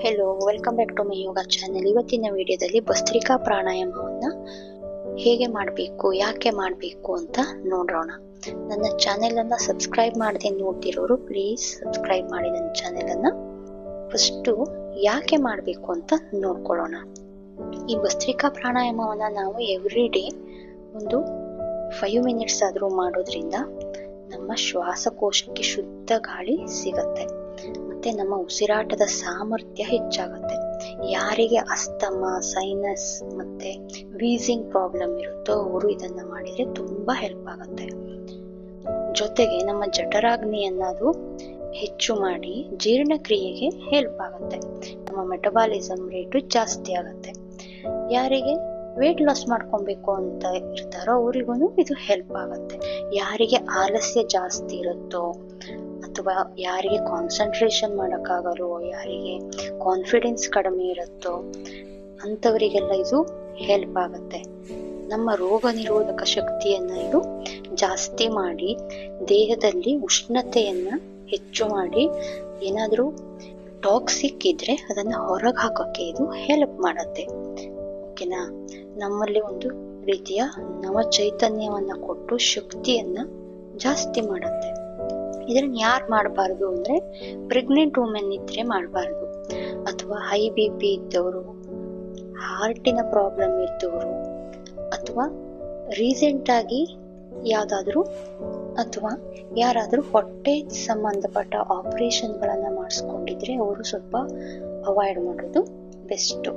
Hello welcome back to my yoga channel ಇವತ್ತಿನ ವಿಡಿಯೋದಲ್ಲಿ ಭಸ್ತ್ರಿಕಾ ಪ್ರಾಣಾಯಾಮವನ್ನು ಹೇಗೆ ಮಾಡಬೇಕು, ಯಾಕೆ ಮಾಡಬೇಕು ಅಂತ ನೋಡೋಣ ನನ್ನ ಚಾನೆಲನ್ನು ಸಬ್ಸ್ಕ್ರೈಬ್ ಮಾಡದೆ ನೋಡ್ತಿರೋರು ಪ್ಲೀಸ್ ಸಬ್ಸ್ಕ್ರೈಬ್ ಮಾಡಿ ನನ್ನ ಚಾನೆಲನ್ನು ಫಸ್ಟು ಯಾಕೆ ಮಾಡಬೇಕು ಅಂತ ನೋಡ್ಕೊಳ್ಳೋಣ. ಈ ಭಸ್ತ್ರಿಕಾ ಪ್ರಾಣಾಯಾಮವನ್ನು ನಾವು ಎವ್ರಿ ಡೇ ಒಂದು ಫೈವ್ ಮಿನಿಟ್ಸ್ ಆದರೂ ಮಾಡೋದ್ರಿಂದ ನಮ್ಮ ಶ್ವಾಸಕೋಶಕ್ಕೆ ಶುದ್ಧ ಗಾಳಿ ಸಿಗತ್ತೆ. ಮತ್ತೆ ನಮ್ಮ ಉಸಿರಾಟದ ಸಾಮರ್ಥ್ಯ ಹೆಚ್ಚಾಗುತ್ತೆ. ಯಾರಿಗೆ ಅಸ್ತಮ ಸೈನಸ್ ಮತ್ತೆ ವೀಸಿಂಗ್ ಪ್ರಾಬ್ಲಮ್ ಇರುತ್ತೋ ಅವರು ಇದನ್ನ ಮಾಡಿದ್ರೆ ತುಂಬಾ ಹೆಲ್ಪ್ ಆಗುತ್ತೆ. ಜೊತೆಗೆ ನಮ್ಮ ಜಠರಾಗ್ನಿ ಅನ್ನೋದು ಹೆಚ್ಚು ಮಾಡಿ ಜೀರ್ಣಕ್ರಿಯೆಗೆ ಹೆಲ್ಪ್ ಆಗುತ್ತೆ. ನಮ್ಮ ಮೆಟಬಾಲಿಸಮ್ ರೇಟು ಜಾಸ್ತಿ ಆಗುತ್ತೆ. ಯಾರಿಗೆ ವೇಟ್ ಲಾಸ್ ಮಾಡ್ಕೊಬೇಕು ಅಂತ ಇರ್ತಾರೋ ಅವರಿಗೂ ಇದು ಹೆಲ್ಪ್ ಆಗುತ್ತೆ. ಯಾರಿಗೆ ಆಲಸ್ಯ ಜಾಸ್ತಿ ಇರುತ್ತೋ ಅಥವಾ ಯಾರಿಗೆ ಕಾನ್ಸಂಟ್ರೇಷನ್ ಮಾಡೋಕ್ಕಾಗಲ್ವೋ, ಯಾರಿಗೆ ಕಾನ್ಫಿಡೆನ್ಸ್ ಕಡಿಮೆ ಇರುತ್ತೋ, ಅಂಥವರಿಗೆಲ್ಲ ಇದು ಹೆಲ್ಪ್ ಆಗುತ್ತೆ. ನಮ್ಮ ರೋಗ ನಿರೋಧಕ ಶಕ್ತಿಯನ್ನ ಇದು ಜಾಸ್ತಿ ಮಾಡಿ, ದೇಹದಲ್ಲಿ ಉಷ್ಣತೆಯನ್ನು ಹೆಚ್ಚು ಮಾಡಿ, ಏನಾದರೂ ಟಾಕ್ಸಿಕ್ ಇದ್ರೆ ಅದನ್ನ ಹೊರಗೆ ಹಾಕೋಕ್ಕೆ ಇದು ಹೆಲ್ಪ್ ಮಾಡುತ್ತೆ. ಓಕೆನಾ ನಮ್ಮಲ್ಲಿ ಒಂದು ರೀತಿಯ ನವ ಚೈತನ್ಯವನ್ನ ಕೊಟ್ಟು ಶಕ್ತಿಯನ್ನ ಜಾಸ್ತಿ ಮಾಡುತ್ತೆ. ಇದನ್ನ ಯಾರು ಮಾಡಬಾರ್ದು ಅಂದ್ರೆ ಪ್ರೆಗ್ನೆಂಟ್ ವುಮೆನ್ ಇದ್ರೆ ಮಾಡಬಾರ್ದು. ಅಥವಾ ಹೈ ಬಿ ಪಿ ಇದ್ದವರು ಹಾರ್ಟಿನ ಪ್ರಾಬ್ಲಮ್ ಇದ್ದವರು, ಅಥವಾ ರೀಸೆಂಟ್ ಆಗಿ ಯಾವ್ದಾದ್ರು, ಅಥವಾ ಯಾರಾದರೂ ಹೊಟ್ಟೆ ಸಂಬಂಧಪಟ್ಟ ಆಪರೇಷನ್ಗಳನ್ನು ಮಾಡಿಸ್ಕೊಂಡಿದ್ರೆ ಅವರು ಸ್ವಲ್ಪ ಅವಾಯ್ಡ್ ಮಾಡೋದು ಬೆಸ್ಟ್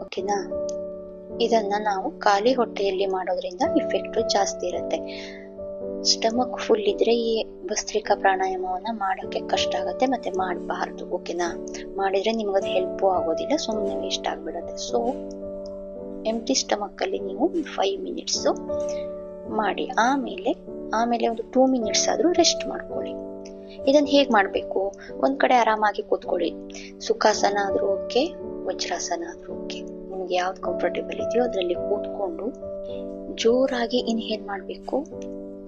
ಓಕೆನಾ ಇದನ್ನ ನಾವು ಖಾಲಿ ಹೊಟ್ಟೆಯಲ್ಲಿ ಮಾಡೋದ್ರಿಂದ ಇಫೆಕ್ಟು ಜಾಸ್ತಿ ಇರುತ್ತೆ. ಸ್ಟಮಕ್ ಫುಲ್ ಇದ್ರೆ ಈ ಭಸ್ತ್ರಿಕಾ ಪ್ರಾಣಾಯಾಮವನ್ನ ಮಾಡೋಕ್ಕೆ ಕಷ್ಟ ಆಗುತ್ತೆ, ಮತ್ತೆ ಮಾಡಬಾರ್ದು ಓಕೆನಾ ಮಾಡಿದ್ರೆ ನಿಮ್ಗೆ ಅದು ಹೆಲ್ಪು ಆಗೋದಿಲ್ಲ ಸುಮ್ಮನೆ ವೇಸ್ಟ್ ಆಗ್ಬಿಡುತ್ತೆ. ಸೊ ಎಂಟಿ ಸ್ಟಮಕ್ ಅಲ್ಲಿ ನೀವು ಫೈವ್ ಮಿನಿಟ್ಸ್ ಮಾಡಿ, ಆಮೇಲೆ ಆಮೇಲೆ ಒಂದು ಟೂ ಮಿನಿಟ್ಸ್ ಆದ್ರೂ ರೆಸ್ಟ್ ಮಾಡ್ಕೊಳ್ಳಿ. ಇದನ್ನು ಹೇಗೆ ಮಾಡಬೇಕು? ಒಂದು ಕಡೆ ಆರಾಮಾಗಿ ಕೂತ್ಕೊಳ್ಳಿ. ಸುಖಾಸನ ಆದ್ರೂ ಓಕೆ ವಜ್ರಾಸನ ಆದ್ರೂ ಓಕೆ ನಿಮ್ಗೆ ಯಾವ್ದು ಕಂಫರ್ಟೇಬಲ್ ಇದೆಯೋ ಅದರಲ್ಲಿ ಕೂತ್ಕೊಂಡು ಜೋರಾಗಿ ಇನ್ಹೇಲ್ ಮಾಡಬೇಕು.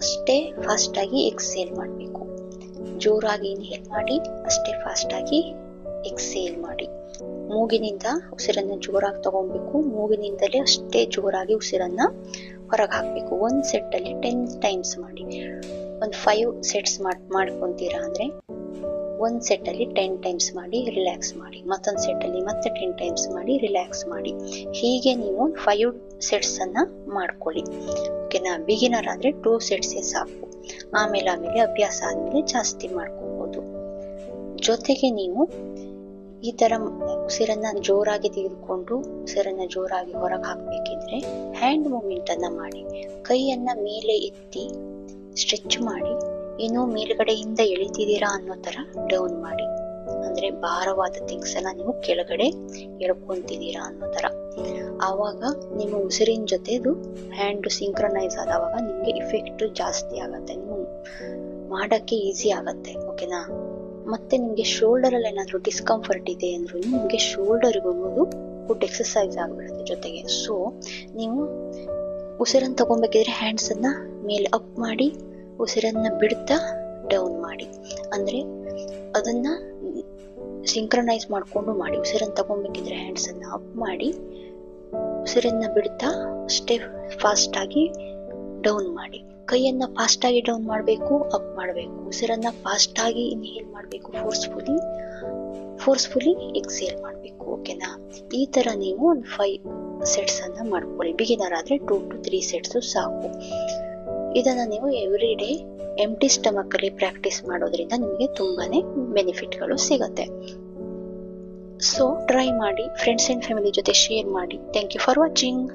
ಅಷ್ಟೇ ಫಾಸ್ಟ್ ಆಗಿ ಎಕ್ಸೇಲ್ ಮಾಡಬೇಕು. ಜೋರಾಗಿ ಇನ್ಹೇಲ್ ಮಾಡಿ, ಅಷ್ಟೇ ಫಾಸ್ಟ್ ಆಗಿ ಎಕ್ಸೇಲ್ ಮಾಡಿ. ಮೂಗಿನಿಂದ ಉಸಿರನ್ನು ಜೋರಾಗಿ ತಗೊಬೇಕು ಮೂಗಿನಿಂದಲೇ ಅಷ್ಟೇ ಜೋರಾಗಿ ಉಸಿರನ್ನ ಹೊರಗೆ ಹಾಕಬೇಕು. ಒಂದು ಸೆಟ್ ಅಲ್ಲಿ ಟೆನ್ ಟೈಮ್ಸ್ ಮಾಡಿ. ಒಂದು ಫೈವ್ ಸೆಟ್ಸ್ ಮಾಡ್, ಮಾಡ್ಕೊಂತೀರಾ ಅಂದ್ರೆ ಒಂದ್ ಸೆಟ್ ಅಲ್ಲಿ ಟೆನ್ ಟೈಮ್ಸ್ ಮಾಡಿ ರಿಲ್ಯಾಕ್ಸ್ ಮಾಡಿ. ಮತ್ತೊಂದು ಸೆಟ್ ಅಲ್ಲಿ ಮತ್ತೆ ಟೆನ್ ಟೈಮ್ಸ್ ಮಾಡಿ ರಿಲ್ಯಾಕ್ಸ್ ಮಾಡಿ. ಹೀಗೆ ನೀವು ಫೈವ್ ಸೆಟ್ಸ್ ಅನ್ನ ಮಾಡ್ಕೊಳ್ಳಿ. ಓಕೆನಾ ಬಿಗಿನರ್ ಆದರೆ ಟೂ ಸೆಟ್ಸ್ ಸಾಕು. ಆಮೇಲೆ ಆಮೇಲೆ ಅಭ್ಯಾಸ ಆದಮೇಲೆ ಜಾಸ್ತಿ ಮಾಡ್ಕೋಬಹುದು ಜೊತೆಗೆ ನೀವು ಈ ಥರ ಉಸಿರನ್ನ ಜೋರಾಗಿ ತೆಗೆದುಕೊಂಡು ಉಸಿರನ್ನ ಜೋರಾಗಿ ಹೊರಗೆ ಹಾಕಬೇಕಿದ್ರೆ ಹ್ಯಾಂಡ್ ಮೂಮೆಂಟನ್ನು ಮಾಡಿ. ಕೈಯನ್ನ ಮೇಲೆ ಎತ್ತಿ ಸ್ಟ್ರೆಚ್ ಮಾಡಿ. ಏನೋ ಮೇಲ್ಗಡೆಯಿಂದ ಎಳಿತಿದ್ದೀರಾ ಅನ್ನೋ ತರ ಡೌನ್ ಮಾಡಿ. ಅಂದ್ರೆ ಭಾರವಾದ ಥಿಂಗ್ಸ್ ಅನ್ನ ನೀವು ಕೆಳಗಡೆ ಎಳ್ಕೊಂತಿದ್ದೀರಾ ಅನ್ನೋ ತರ. ಆವಾಗ ನಿಮ್ಮ ಉಸಿರಿನ ಜೊತೆದು ಹ್ಯಾಂಡ್ ಸಿಂಕ್ರನೈಸ್ ಆದವಾಗ ನಿಮ್ಗೆ ಇಫೆಕ್ಟ್ ಜಾಸ್ತಿ ಆಗತ್ತೆ. ನೀವು ಮಾಡಕ್ಕೆ ಈಸಿ ಆಗತ್ತೆ ಓಕೆನಾ ಮತ್ತೆ ನಿಮ್ಗೆ ಶೋಲ್ಡರ್ ಅಲ್ಲಿ ಏನಾದ್ರು ಡಿಸ್ಕಂಫರ್ಟ್ ಇದೆ ಅಂದ್ರೂ ನಿಮ್ಗೆ ಶೋಲ್ಡರ್ಗೂ ಫುಡ್ ಎಕ್ಸಸೈಸ್ ಆಗ್ಬಿಡುತ್ತೆ ಜೊತೆಗೆ. ಸೊ ನೀವು ಉಸಿರನ್ನು ತಗೊಬೇಕಿದ್ರೆ ಹ್ಯಾಂಡ್ಸ್ ಅನ್ನ ಮೇಲೆ ಅಪ್ ಮಾಡಿ ಉಸಿರನ್ನ ಬಿಡ್ತಾ ಡೌನ್ ಮಾಡಿ. ಅಂದ್ರೆ ಅದನ್ನ ಸಿಂಕ್ರನೈಸ್ ಮಾಡ್ಕೊಂಡು ಮಾಡಿ. ಉಸಿರನ್ನು ತಗೊಬೇಕಿದ್ರೆ ಹ್ಯಾಂಡ್ಸ್ ಅನ್ನ ಅಪ್ ಮಾಡಿ, ಉಸಿರನ್ನು ಬಿಡ್ತಾ ಅಷ್ಟೇ ಫಾಸ್ಟ್ ಆಗಿ ಡೌನ್ ಮಾಡಿ. ಕೈಯನ್ನ ಫಾಸ್ಟ್ ಆಗಿ ಡೌನ್ ಮಾಡಬೇಕು ಅಪ್ ಮಾಡಬೇಕು. ಉಸಿರನ್ನು ಫಾಸ್ಟ್ ಆಗಿ ಇನ್ಹೇಲ್ ಮಾಡಬೇಕು ಫೋರ್ಸ್ಫುಲಿ ಫೋರ್ಸ್ಫುಲಿ ಎಕ್ಸೇಲ್ ಮಾಡಬೇಕು ಓಕೆನಾ ಈ ತರ ನೀವು ಒಂದು ಫೈವ್ ಸೆಟ್ಸ್ ಅನ್ನ ಮಾಡ್ಕೊಳ್ಳಿ. ಬಿಗಿನರ್ ಆದ್ರೆ ಟೂ ಟು ತ್ರೀ ಸೆಟ್ಸ್ ಸಾಕು. ಇದನ್ನ ನೀವು ಎವ್ರಿ ಡೇ ಎಂಟಿ ಸ್ಟಮಕ್ ಅಲ್ಲಿ ಪ್ರಾಕ್ಟೀಸ್ ಮಾಡೋದ್ರಿಂದ ನಿಮಗೆ ತುಂಬಾನೇ ಬೆನಿಫಿಟ್ಗಳು ಸಿಗುತ್ತೆ. ಸೊ ಟ್ರೈ ಮಾಡಿ ಫ್ರೆಂಡ್ಸ್ ಅಂಡ್ ಫ್ಯಾಮಿಲಿ ಜೊತೆ ಶೇರ್ ಮಾಡಿ. Thank you for watching